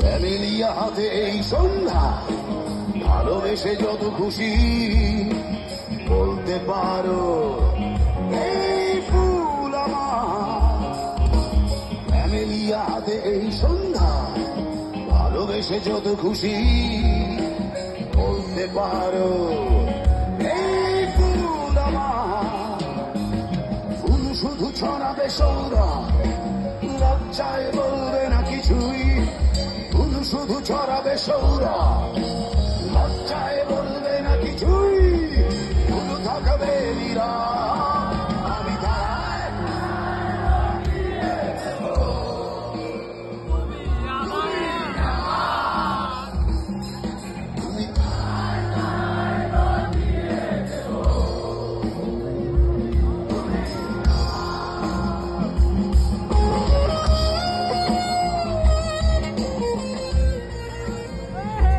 Camellia হাতে এই সন্ধ্যা, ভালোবেসে যত খুশি বলতে পারো, এই ফুল আমার। হাতে এই সন্ধ্যা, ভালোবেসে যত খুশি পারো। এই ফুল শুধু ছড়াবে সৌরা। লজ্জায় বলবে না কিছুই। ফুল শুধু ছড়াবে সৌরা। লজ্জায় বলবে না কিছুই। ফুল থাকবে নিরা